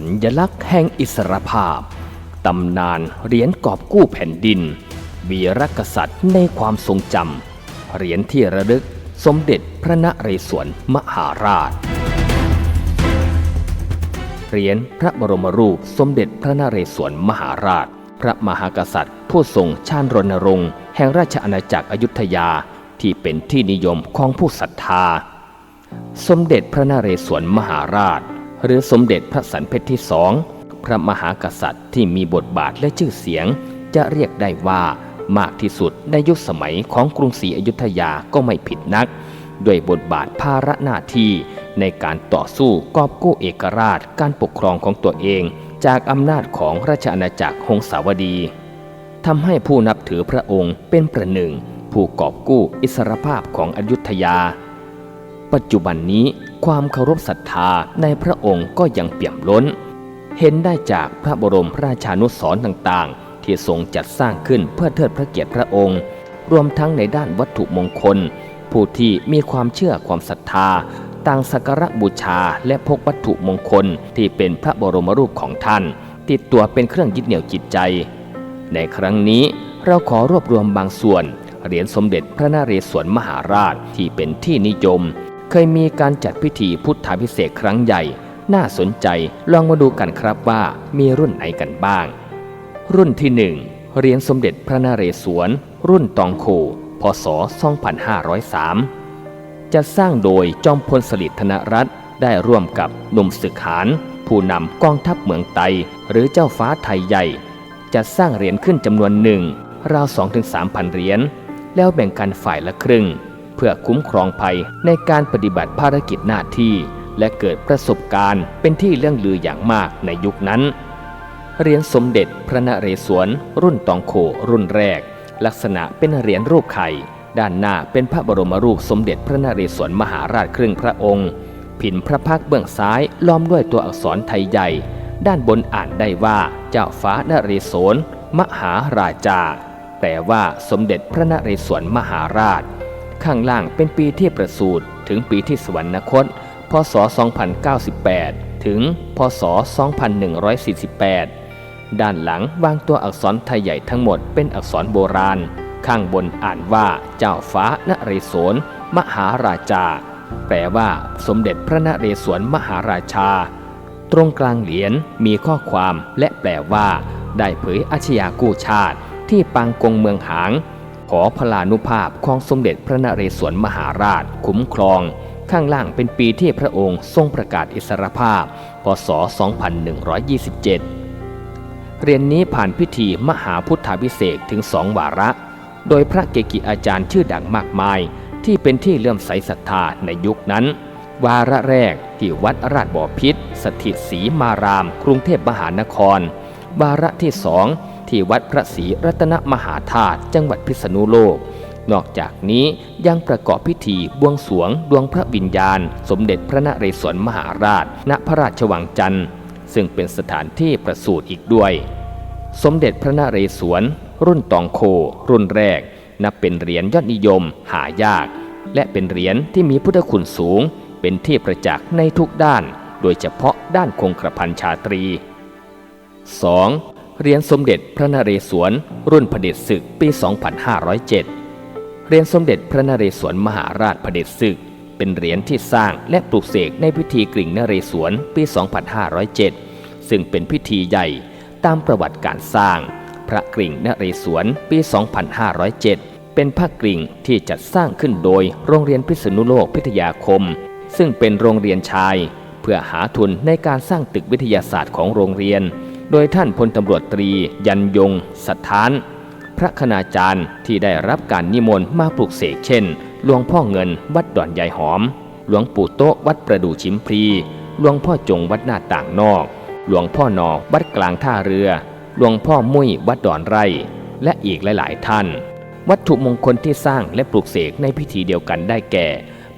สัญญลักษณ์แห่งอิสรภาพ ตำนานเหรียญกอบกู้แผ่นดิน วีรกษัตริย์ในความทรงจำ เหรียญที่ระลึกสมเด็จพระนเรศวรมหาราช เหรียญพระบรมรูปสมเด็จพระนเรศวรมหาราช พระมหากษัตริย์ ผู้ทรงชาญรณรงค์ แห่งราชอาณาจักรอยุธยาที่เป็นที่นิยมของผู้ศรัทธา สมเด็จพระนเรศวรมหาราช หรือสมเด็จพระสันเพชรที่สองพระมหากษัตริย์ที่มีบทบาทและชื่อเสียง จะเรียกได้ว่ามากที่สุดในยุคสมัยของกรุงศรีอยุธยาก็ไม่ผิดนัก ด้วยบทบาทภาระหน้าที่ในการต่อสู้กอบกู้เอกราชการปกครองของตัวเอง จากอำนาจของราชอาณาจักรหงสาวดีทำให้ผู้นับถือพระองค์เป็นประหนึ่ง ผู้กอบกู้อิสรภาพของอยุธยา ปัจจุบันนี้ความเคารพศรัทธาในพระองค์ก็ยังเปี่ยมล้น เห็นได้จากพระบรมราชานุสรณ์ต่างๆ ที่ทรงจัดสร้างขึ้นเพื่อเทิดพระเกียรติพระองค์ รวมทั้งในด้านวัตถุมงคล ผู้ที่มีความเชื่อความศรัทธาต่างสักการะบูชาและพกวัตถุมงคลที่เป็นพระบรมรูปของท่าน ติดตัวเป็นเครื่องยึดเหนี่ยวจิตใจ ในครั้งนี้เราขอรวบรวมบางส่วนเหรียญสมเด็จพระนเรศวรมหาราชที่เป็นที่นิยม เคยมีการจัดพิธีพุทธาพิเศษครั้งใหญ่ น่าสนใจลองมาดูกันครับว่ามีรุ่นไหนกันบ้าง รุ่นที่หนึ่งเหรียญสมเด็จพระนเรศวร รุ่นตองโค พศ 2503 จะสร้างโดยจอมพลสฤษดิ์ธนรัตน์ได้ร่วมกับหนุ่มศึกหารผู้นำกองทัพเมืองไต หรือเจ้าฟ้าไทยใหญ่ จะสร้างเหรียญขึ้นจำนวนหนึ่งราว 2-3พันเหรียญแล้วแบ่งกันฝ่ายละครึ่ง พื่อคุ้มครองภัยในการปฏิบัติภารกิจหน้าที่ และเกิดประสบการณ์เป็นที่เรื่องลืออย่างมากในยุคนั้นเหรียญสมเด็จพระนเรศวรรุ่นตองโครุ่นแรก ลักษณะเป็นเหรียญรูปไข่ ด้านหน้าเป็นพระบรมรูปสมเด็จพระนเรศวรมหาราชครึ่งพระองค์ ผินพระพักเบื้องซ้ายล้อมด้วยตัวอักษรไทยใหญ่ ด้านบนอ่านได้ว่าเจ้าฟ้านเรศวรมหาราชาแปลว่าสมเด็จพระนเรศวรมหาราช ข้างล่างเป็นปีที่ประสูติถึงปีที่สวรรคต พศ 2098 ถึง พศ 2148 ด้านหลังวางตัวอักษรไทยใหญ่ทั้งหมดเป็นอักษรโบราณ ข้างบนอ่านว่าเจ้าฟ้านเรศวรมหาราชา แปลว่า สมเด็จพระนเรศวรมหาราชา ตรงกลางเหรียญมีข้อความและแปลว่า ได้เผยอาชญากู้ชาติที่ปางกงเมืองหาง ขอพลานุภาพของสมเด็จพระนเรศวรมหาราช คุ้มครอง ข้างล่างเป็นปีที่พระองค์ทรงประกาศอิสรภาพ พศ 2127 เรียนนี้ผ่านพิธีมหาพุทธาพิเศษถึงสองวาระ โดยพระเกกิอาจารย์ชื่อดังมากมาย ที่เป็นที่เลื่อมใสศรัทธาในยุคนั้น วาระแรกที่วัดราชบ่อพิษ สถิตศรีมาราม กรุงเทพมหานคร วาระที่สอง ที่วัดพระศรีรัตนมหาธาตุจังหวัดพิษณุโลก นอกจากนี้ยังประกอบพิธีบวงสวงดวงพระวิญญาณ สมเด็จพระนเรศวรมหาราช ณพระราชวังจันทร์ ซึ่งเป็นสถานที่ประสูติอีกด้วย สมเด็จพระนเรศวร รุ่นตองโค รุ่นแรก นับเป็นเหรียญยอดนิยม หายาก และเป็นเหรียญที่มีพุทธคุณสูง เป็นที่ประจักษ์ในทุกด้าน โดยเฉพาะด้านคงกระพันชาตรี 2. เหรียญสมเด็จพระนเรศวร รุ่นเผด็จศึกปี 2507เหรียญสมเด็จพระนเรศวรมหาราชเผด็จศึก เป็นเหรียญที่สร้างและปลูกเสกในพิธีกริ่งนเรศวรปี 2507 ซึ่งเป็นพิธีใหญ่ตามประวัติการสร้าง พระกริ่งนเรศวรปี 2507 เป็นพระกริ่งที่จัดสร้างขึ้นโดยโรงเรียนพิษณุโลกพิทยาคม ซึ่งเป็นโรงเรียนชาย เพื่อหาทุนในการสร้างตึกวิทยาศาสตร์ของโรงเรียน โดยท่านพลตำรวจตรียันยงสัทธาน พระคณาจารย์ที่ได้รับการนิมนต์มาปลูกเสกเช่น หลวงพ่อเงินวัดดอนยายหอม หลวงปู่โต๊ะวัดประดู่ชิมพลีหลวงพ่อจงวัดหน้าต่างนอก หลวงพ่อนอวัดกลางท่าเรือ หลวงพ่อมุ้ยวัดดอนไร่ และอีกหลายๆ ท่าน วัตถุมงคลที่สร้างและปลูกเสกในพิธีเดียวกันได้แก่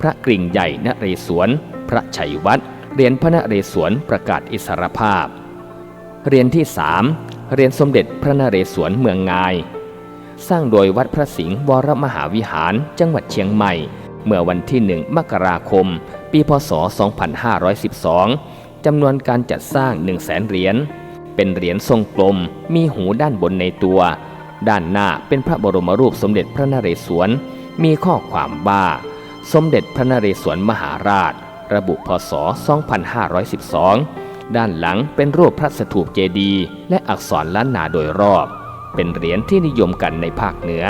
พระกริ่งใหญ่นเรศวร พระชัยวัดเหรียญพระนเรศวรประกาศอิสรภาพ เหรียญที่ 3เหรียญสมเด็จพระนเรศวรเมืองงาย สร้างโดยวัดพระสิงห์วรมหาวิหารจังหวัดเชียงใหม่ เมื่อวันที่ 1 มกราคม ปีพศ 2512 จำนวนการจัดสร้าง 1 0 0 0 0แสนเหรียญ เป็นเหรียญทรงกลม มีหูด้านบนในตัว ด้านหน้าเป็นพระบรมรูปสมเด็จพระนเรศวร มีข้อความว่า สมเด็จพระนเรศวรมหาราช ระบุพศ 2512 ด้านหลังเป็นรูปพระสถูปเจดีย์และอักษรล้านนาโดยรอบ เป็นเหรียญที่นิยมกันในภาคเหนือ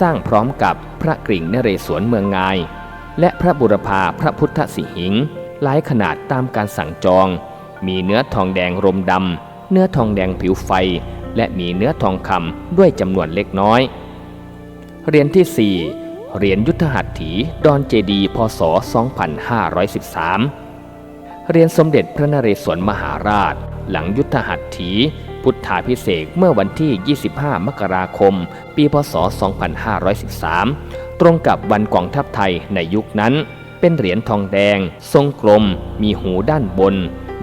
สร้างพร้อมกับพระกริ่งนเรศวรเมืองงาย และพระบุรพาพระพุทธสิหิงหลายขนาดตามการสั่งจอง มีเนื้อทองแดงรมดำเนื้อทองแดงผิวไฟ และมีเนื้อทองคำด้วยจำนวนเล็กน้อย เหรียญที่ 4 เหรียญยุทธหัตถีดอนเจดีย์พศ 2513 เหรียญสมเด็จพระนเรศวรมหาราช หลังยุทธหัตถี พุทธาพิเศษเมื่อวันที่ 25 มกราคม ปีพศ 2513 ตรงกับวันกองทัพไทยในยุคนั้น เป็นเหรียญทองแดง ทรงกลม มีหูด้านบน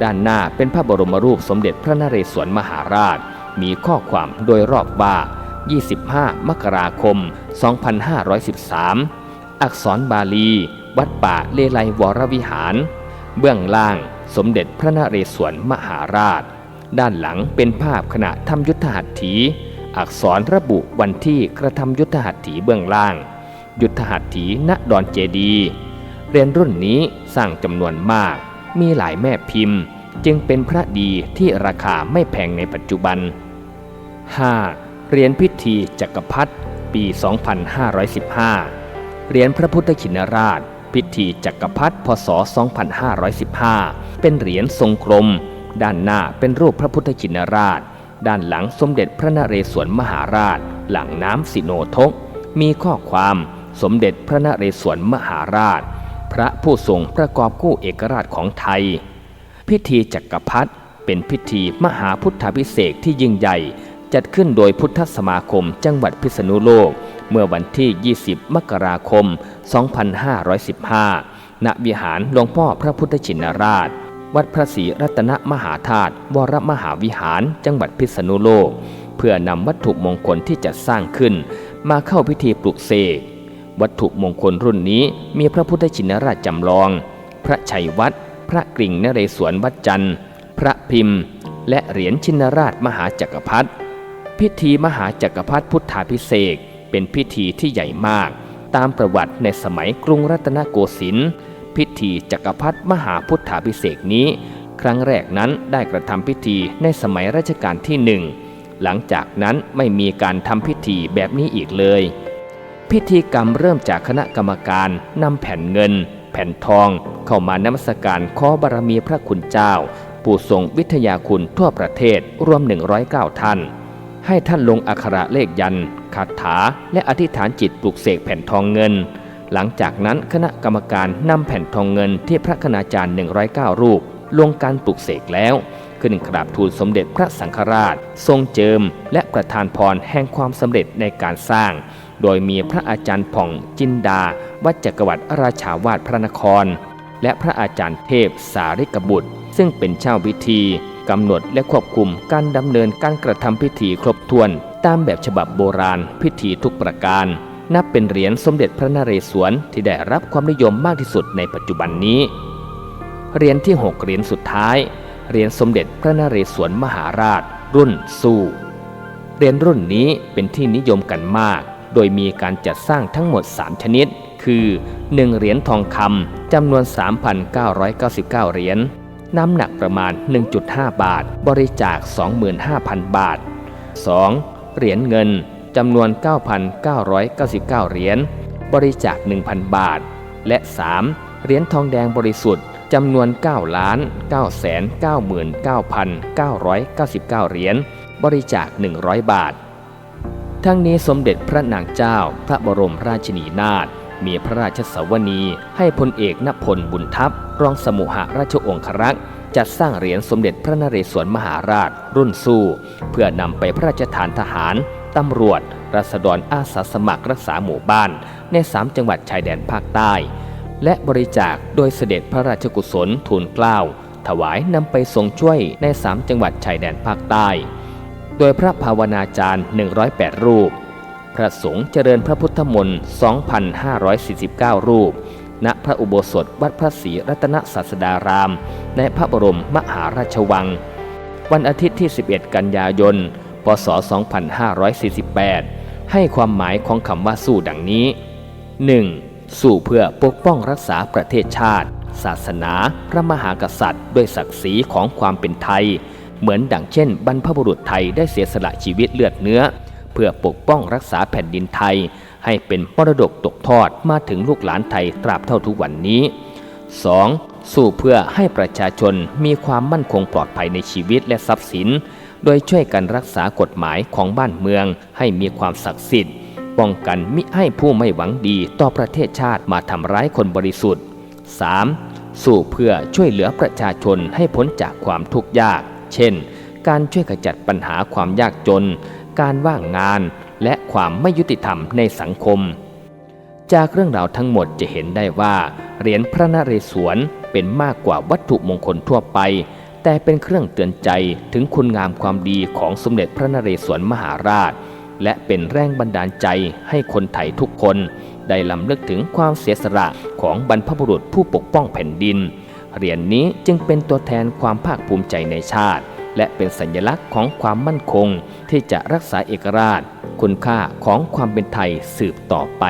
ด้านหน้าเป็นพระบรมรูปสมเด็จพระนเรศวรมหาราช มีข้อความโดยรอบว่า 25 มกราคม 2513 อักษรบาลี วัดป่าเลไลวรวิหาร เบื้องล่างสมเด็จพระนเรศวรมหาราช ด้านหลังเป็นภาพขณะทำยุทธหัตถี อักษรระบุวันที่กระทำยุทธหัตถีเบื้องล่าง ยุทธหัตถีณดอนเจดีเหรียญรุ่นนี้สร้างจำนวนมาก มีหลายแม่พิมพ์ จึงเป็นพระดีที่ราคาไม่แพงในปัจจุบัน 5. เหรียญพิธีจักรพรรดิปี 2515 เหรียญพระพุทธชินราช พิธีจักรพรรดิพศ 2515 เป็นเหรียญทรงกลม ด้านหน้าเป็นรูปพระพุทธชินราช ด้านหลังสมเด็จพระนเรศวรมหาราช หลังน้ำสิโนทก มีข้อความสมเด็จพระนเรศวรมหาราช พระผู้ทรงประกอบกู้เอกราชของไทย พิธีจักรพรรดิเป็นพิธีมหาพุทธพิเศษที่ยิ่งใหญ่ จัดขึ้นโดยพุทธสมาคมจังหวัดพิษณุโลก เมื่อวันที่ 20 มกราคม 2515 ณ วิหารหลวงพ่อพระพุทธชินราช วัดพระศรีรัตนมหาธาตุวรมหาวิหารจังหวัดพิษณุโลก เพื่อนำวัตถุมงคลที่จัดสร้างขึ้น มาเข้าพิธีปลุกเสก วัตถุมงคลรุ่นนี้มีพระพุทธชินราชจำลอง พระชัยวัด พระกริ่งนเรศวรวัดจันทร์ พระพิมพ์ และเหรียญชินราชมหาจักรพรรดิ พิธีมหาจักรพรรดิพุทธาพิเศษกเป็นพิธีที่ใหญ่มาก ตามประวัติในสมัยกรุงรัตนโกสินทร์พิธีจักรพรรดิมหาพุทธาพิเศษกนี้ ครั้งแรกนั้นได้กระทำพิธีในสมัยรัชกาลที่หนึ่งหลังจากนั้นไม่มีการทำพิธีแบบนี้อีกเลย พิธีกรรมเริ่มจากคณะกรรมการนำแผ่นเงิน แผ่นทอง เข้ามานมัสการขอบารมีพระคุณเจ้า ผู้ทรงวิทยาคุณทั่วประเทศรวม 109 ท่าน ให้ท่านลงอักขระเลขยันคาถา และอธิษฐานจิตปลุกเสกแผ่นทองเงิน หลังจากนั้นคณะกรรมการนำแผ่นทองเงินที่พระคณาจารย์ 109 รูป ลงการปลุกเสกแล้ว ขึ้นกราบทูลสมเด็จพระสังฆราช ทรงเจิม และประทานพรแห่งความสำเร็จในการสร้าง โดยมีพระอาจารย์ผ่องจินดา วัดจักรวรรดิราชาวาสพระนคร และพระอาจารย์เทพสาริกบุตร ซึ่งเป็นเจ้าพิธี กำหนดและควบคุมการดำเนินการกระทำพิธีครบถ้วน ตามแบบฉบับโบราณ พิธีทุกประการ นับเป็นเหรียญสมเด็จพระนเรศวรที่ได้รับความนิยมมากที่สุดในปัจจุบันนี้เหรียญที่ 6 เหรียญสุดท้ายเหรียญสมเด็จพระนเรศวรมหาราช รุ่นสู้เหรียญรุ่นนี้เป็นที่นิยมกันมาก โดยมีการจัดสร้างทั้งหมด 3 ชนิด คือ 1 เหรียญทองคำจำนวน 3,999 เหรียญ น้ำหนักประมาณ 1.5 บาท บริจาค 25,000 บาท 2. เหรียญเงินจำนวน 9,999 เหรียญ บริจาค 1,000 บาท และ 3. เหรียญทองแดงบริสุทธิ์จำนวน 9 ล้าน 9 9 9 999เหรียญ บริจาค 100 บาท ทั้งนี้สมเด็จพระนางเจ้าพระบรมราชินีนาถ มีพระราชสวนีให้พลเอกนพลบุญทัพรองสมุหราชองครักษ์จัดสร้างเหรียญสมเด็จพระนเรศวรมหาราช รุ่นสู้ เพื่อนำไปพระราชทานทหาร ตำรวจรัษฎรอาสาสมัครรักษาหมู่บ้าน ในสามจังหวัดชายแดนภาคใต้ และบริจาคโดยเสด็จพระราชกุศลทูลเกล้าถวายนำไปทรงช่วยในสามจังหวัดชายแดนภาคใต้ โดยพระภาวนาจารย์ 108 รูป พระสงฆ์เจริญพระพุทธมนต์ 2,549 รูป ณ พระอุโบสถวัดพระศรีรัตนศาสดาราม ในพระบรมมหาราชวัง วันอาทิตย์ที่ 11 กันยายน พศ 2548 ให้ความหมายของคำว่าสู้ดังนี้ 1. สู้เพื่อปกป้องรักษาประเทศชาติ ศาสนา พระมหากษัตริย์ ด้วยศักดิ์ศรีของความเป็นไทย เหมือนดังเช่น บรรพบุรุษไทยได้เสียสละชีวิตเลือดเนื้อ เพื่อปกป้องรักษาแผ่นดินไทย ให้เป็นมรดกตกทอดมาถึงลูกหลานไทยตราบเท่าทุกวันนี้ 2. สู้เพื่อให้ประชาชนมีความมั่นคงปลอดภัยในชีวิตและทรัพย์สิน โดยช่วยกันรักษากฎหมายของบ้านเมืองให้มีความศักดิ์สิทธิ์ ป้องกันมิให้ผู้ไม่หวังดีต่อประเทศชาติมาทำร้ายคนบริสุทธิ์ 3. สู้เพื่อช่วยเหลือประชาชนให้พ้นจากความทุกข์ยาก เช่น การช่วยขจัดปัญหาความยากจน การว่างงาน และความไม่ยุติธรรมในสังคม จากเรื่องราวทั้งหมดจะเห็นได้ว่าเหรียญพระนเรศวรเป็นมากกว่าวัตถุมงคลทั่วไป แต่เป็นเครื่องเตือนใจถึงคุณงามความดีของสมเด็จพระนเรศวรมหาราช และเป็นแรงบันดาลใจให้คนไทยทุกคน ได้ลำลึกถึงความเสียสละของบรรพบุรุษผู้ปกป้องแผ่นดินเหรียญนนี้จึงเป็นตัวแทนความภาคภูมิใจในชาติ และเป็นสัญลักษณ์ของความมั่นคงที่จะรักษาเอกราช คุณค่าของความเป็นไทยสืบต่อไป